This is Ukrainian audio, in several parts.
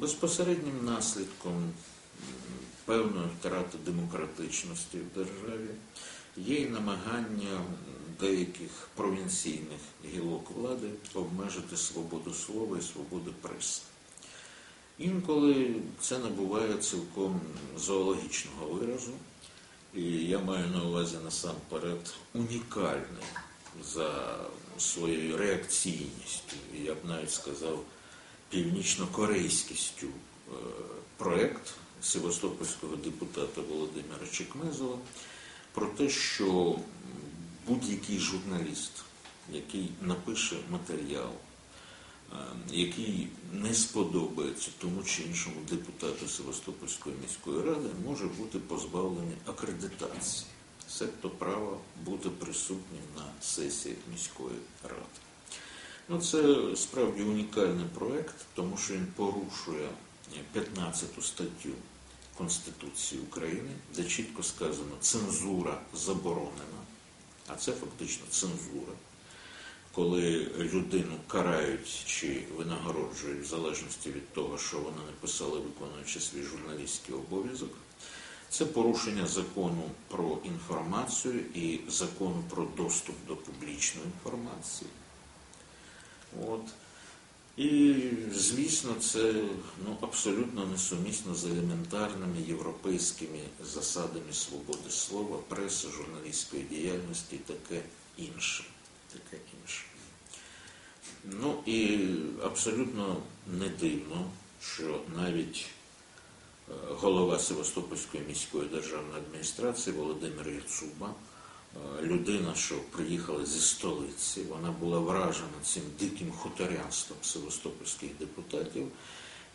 Безпосереднім наслідком певної втрати демократичності в державі є й намагання деяких провінційних гілок влади обмежити свободу слова і свободу преси. Інколи це набуває цілком зоологічного виразу, і я маю на увазі насамперед унікальний за своєю реакційністю, я б навіть сказав, північно-корейськістю е, проект севастопольського депутата Володимира Чекмезова про те, що будь-який журналіст, який напише матеріал, е, який не сподобається тому чи іншому депутату Севастопольської міської ради, може бути позбавлений акредитації, себто права бути присутнім на сесіях міської ради. Ну, це справді унікальний проект, тому що він порушує 15 статтю Конституції України, де чітко сказано, цензура заборонена, а це фактично цензура. Коли людину карають чи винагороджують в залежності від того, що вона написала, виконуючи свій журналістський обов'язок, це порушення закону про інформацію і закону про доступ до публічної інформації. От. І, звісно, це ну, абсолютно несумісно з елементарними європейськими засадами свободи слова, преси, журналістської діяльності і таке інше. Таке інше. Ну і абсолютно не дивно, що навіть е, голова Севастопольської міської державної адміністрації Володимир Яцуба, людина, що приїхала зі столиці, вона була вражена цим диким хуторянством севастопольських депутатів.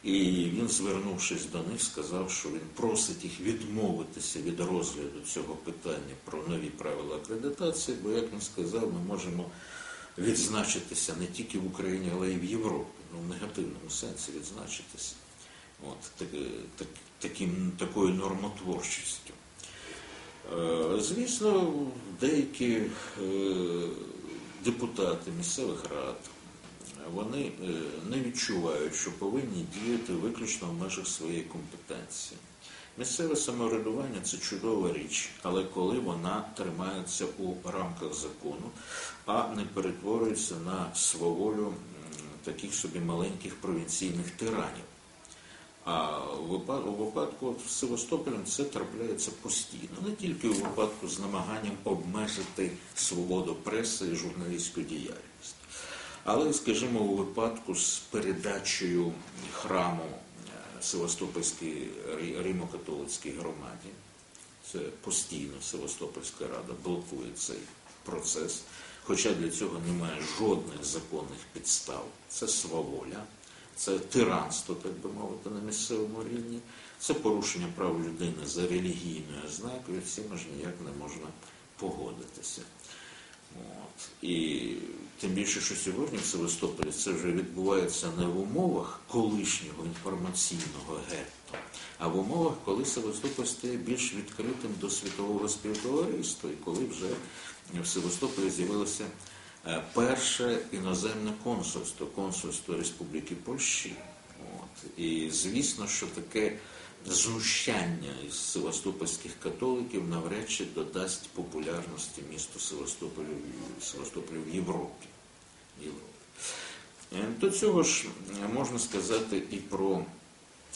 І він, звернувшись до них, сказав, що він просить їх відмовитися від розгляду цього питання про нові правила акредитації, бо, як він сказав, ми можемо відзначитися не тільки в Україні, але й в Європі, ну, в негативному сенсі відзначитися. От, так, так, таким, такою нормотворчістю. Е, Звісно, деякі е, депутати місцевих рад вони е, не відчувають, що повинні діяти виключно в межах своєї компетенції. Місцеве самоврядування це чудова річ, але коли вона тримається у рамках закону, а не перетворюється на сваволю таких собі маленьких провінційних тиранів. А у випадку, з Севастополем це трапляється постійно, не тільки у випадку з намаганням обмежити свободу преси і журналістську діяльність, але, скажімо, у випадку з передачею храму е, Севастопольській Римо-католицькій громаді. Це постійно Севастопольська рада блокує цей процес, хоча для цього немає жодних законних підстав. Це сваволя, це тиранство, так би мовити, на місцевому рівні, це порушення прав людини за релігійною ознакою, цим аж ніяк не можна погодитися. От. І тим більше, що сьогодні в Севастополі це вже відбувається не в умовах колишнього інформаційного гетто, а в умовах, коли Севастополь стає більш відкритим до світового співтовариства, і коли вже в Севастополі з'явилося перше іноземне консульство, консульство Республіки Польщі. От. І звісно, що таке знущання із севастопольських католиків навряд чи додасть популярності місту Севастополю, в Європі. Європі. Е, До цього ж е, можна сказати і про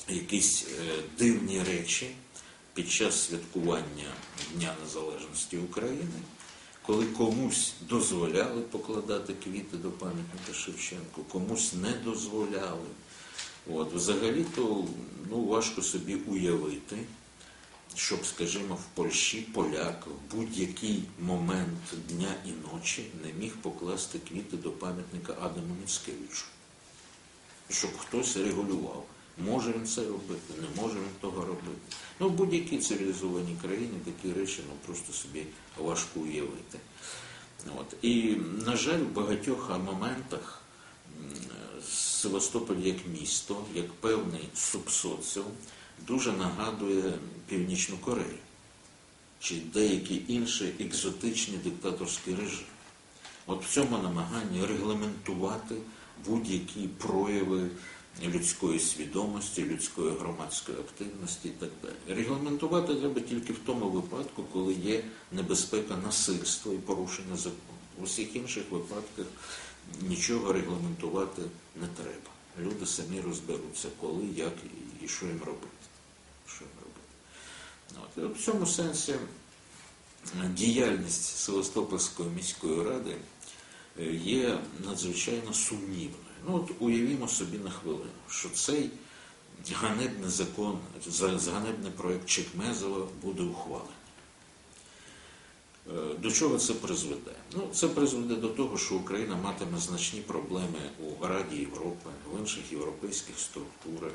якісь е, дивні речі під час святкування Дня Незалежності України, коли комусь дозволяли покладати квіти до пам'ятника Шевченку, комусь не дозволяли. От, взагалі-то ну, важко собі уявити, щоб, скажімо, в Польщі поляк в будь-який момент дня і ночі не міг покласти квіти до пам'ятника Адаму Міцкевичу. Щоб хтось регулював. Може це робити, не може він того робити. Ну, в будь-якій цивілізованій країні такі речі ну, просто собі важко уявити. От. І, на жаль, в багатьох моментах Севастополь як місто, як певний субсоціум, дуже нагадує Північну Корею чи деякі інші екзотичні диктаторські режими. От в цьому намаганні регламентувати будь-які прояви людської свідомості, людської громадської активності і так далі. Регламентувати треба тільки в тому випадку, коли є небезпека насильства і порушення закону. У всіх інших випадках нічого регламентувати не треба. Люди самі розберуться, коли, як і що їм робити. Що їм робити. От. І в цьому сенсі діяльність Севастопольської міської ради е, є надзвичайно сумнівною. Ну от уявімо собі на хвилину, що цей ганебний закон, за- ганебний проект Чекмезова буде ухвалений. Е, До чого це призведе? Ну, це призведе до того, що Україна матиме значні проблеми у Раді Європи, в інших європейських структурах,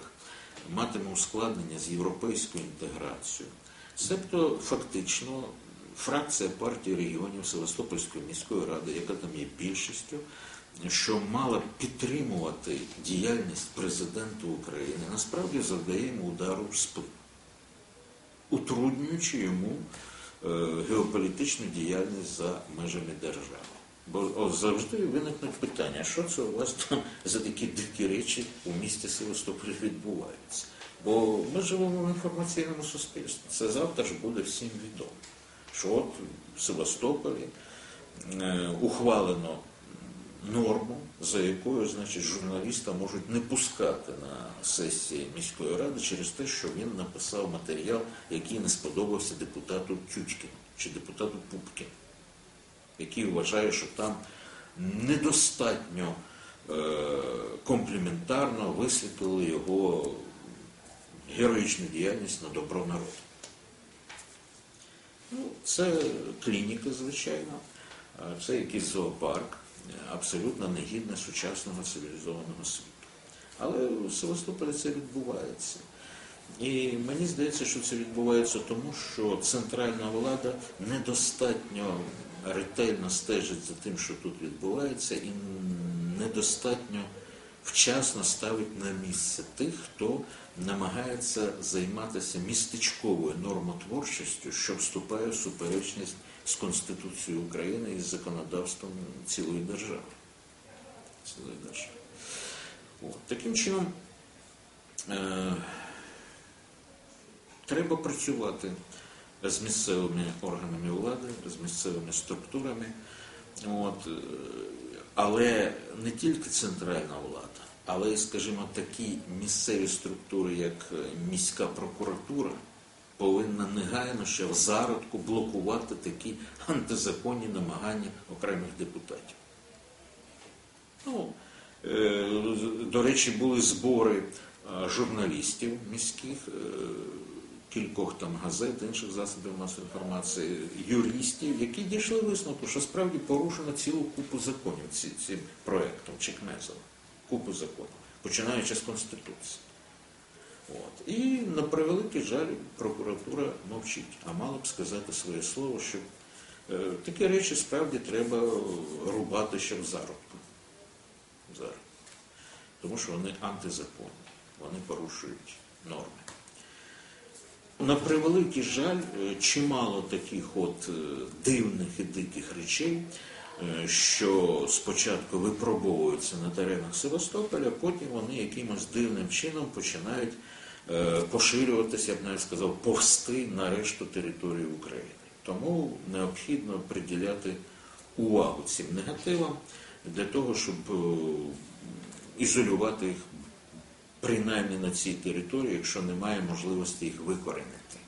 матиме ускладнення з європейською інтеграцією. Себто фактично фракція партії регіонів Севастопольської міської ради, яка там є більшістю, що мала підтримувати діяльність президента України, насправді завдає йому удару в спину, утруднюючи йому е, геополітичну діяльність за межами держави. Бо завжди виникнуть питання, що це там за такі дикі речі у місті Севастополі відбуваються. Бо ми живемо в інформаційному суспільстві. Це завтра ж буде всім відомо. Що от в Севастополі е, ухвалено норму, за якою значить, журналіста можуть не пускати на сесії міської ради через те, що він написав матеріал, який не сподобався депутату Тючкіну чи депутату Пупкіну, який вважає, що там недостатньо е, компліментарно висвітлили його героїчну діяльність на добро народу. Ну, це клініка, звичайно, це якийсь зоопарк, абсолютно негідне сучасного цивілізованого світу. Але в Севастополі це відбувається. І мені здається, що це відбувається тому, що центральна влада недостатньо ретельно стежить за тим, що тут відбувається, і недостатньо вчасно ставить на місце тих, хто намагається займатися містечковою нормотворчістю, що вступає в суперечність з Конституцією України і з законодавством цілої держави. Цілої держави. От. Таким чином, е- треба працювати з місцевими органами влади, з місцевими структурами. От, але не тільки центральна влада, але скажімо, такі місцеві структури, як міська прокуратура, повинна негайно ще в зародку блокувати такі антизаконні намагання окремих депутатів. Ну, е, до речі, були збори журналістів міських, е, кількох там газет, інших засобів масової інформації, юристів, які дійшли висновку, що справді порушено цілу купу законів цим проектом Чекмезова. Купу законів, починаючи з Конституції. От. І на превеликий жаль, прокуратура мовчить, а мала б сказати своє слово, що е, такі речі справді треба рубати ще в зародку. В. Тому що вони антизаконні, вони порушують норми. На превеликий жаль, е, чимало таких от е, дивних і диких речей, що спочатку випробовуються на теренах Севастополя, потім вони якимось дивним чином починають е, поширюватися, я б навіть сказав, повсти на решту території України. Тому необхідно приділяти увагу цим негативам для того, щоб е, ізолювати їх принаймні на цій території, якщо немає можливості їх викоренити.